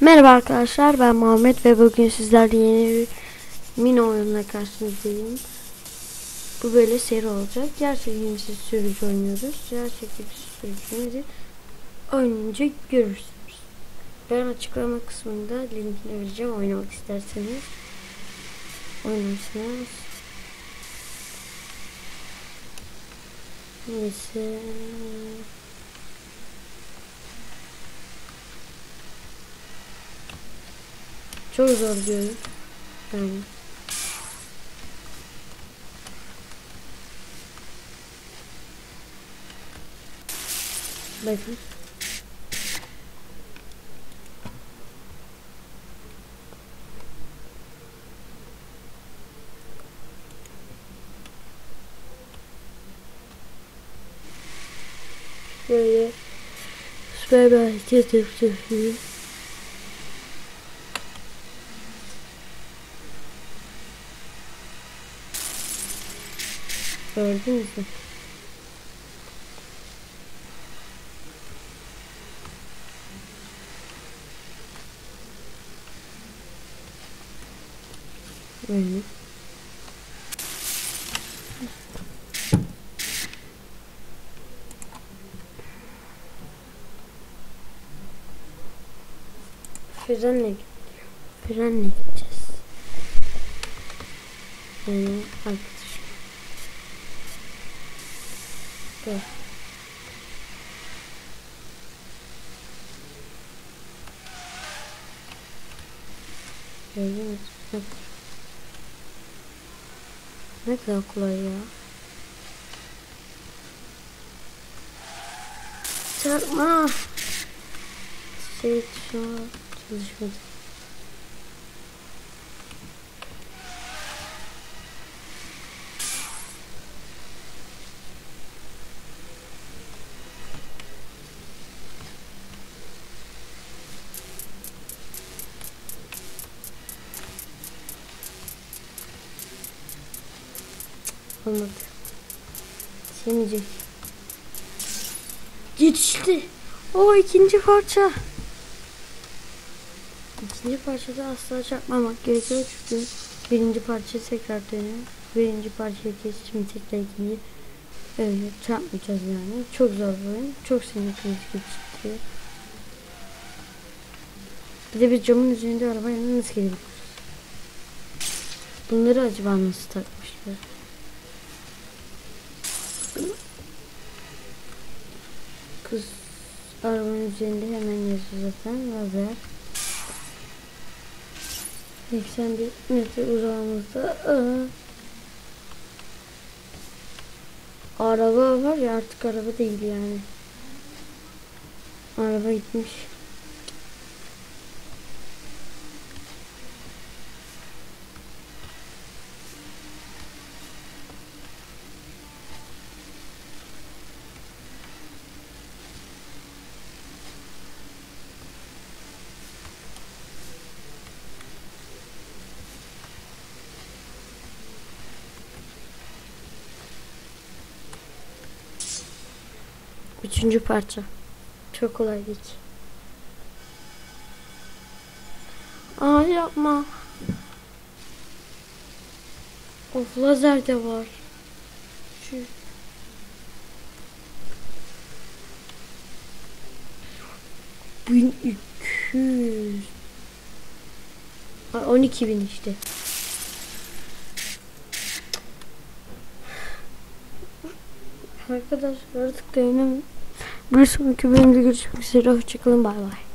Merhaba arkadaşlar ben Muhammed ve bugün sizlerle yeni bir mini oyunla karşınızdayım. Bu böyle seri olacak. Gerçekimsiz sürücü oynuyoruz. Gerçekimsiz sürücümüzü oynayınca görürsünüz. Ben açıklama kısmında linkini vereceğim oynamak isterseniz. Oynarsınız. Neyse. Çok zor oyun. Yani. Bakın. Böyle süper bir hareket yapıyoruz. Gördünüz mü? Böyle. Frenle gidiyor. Frenle gideceğiz. Yani arkadaşım. Dur. Gördünüz mü? Ne kadar kolay ya. Çarpma. Şey şu an çalışmadı. Olmadı. Semicek. Yetişti. O ikinci parça. İkinci parçada asla çarpmamak gerekiyor çünkü birinci parça tekrar dönüyor. Birinci parçayı şimdi tekrar ikinci. Öyle çarpmayacağız yani. Çok zor bir oyun. Çok seni kriz geçiriyor. Bir de bir camın üzerinde arabayla nasıl gidebiliriz? Bunları acaba nasıl takmışlar? Kız arabanın üzerinde hemen yazıyor zaten lazer. 81 metre uzağımızda aa. araba var ya artık araba değil yani. Araba gitmiş. Üçüncü parça. Çok kolay geç. Aa yapma. Of lazer de var. Şu. Bin iki yüz. On iki bin işte. Arkadaşlar artık dayanamıyorum. Bir sonraki bölümde görüşmek üzere. Hoşçakalın. Bay bay.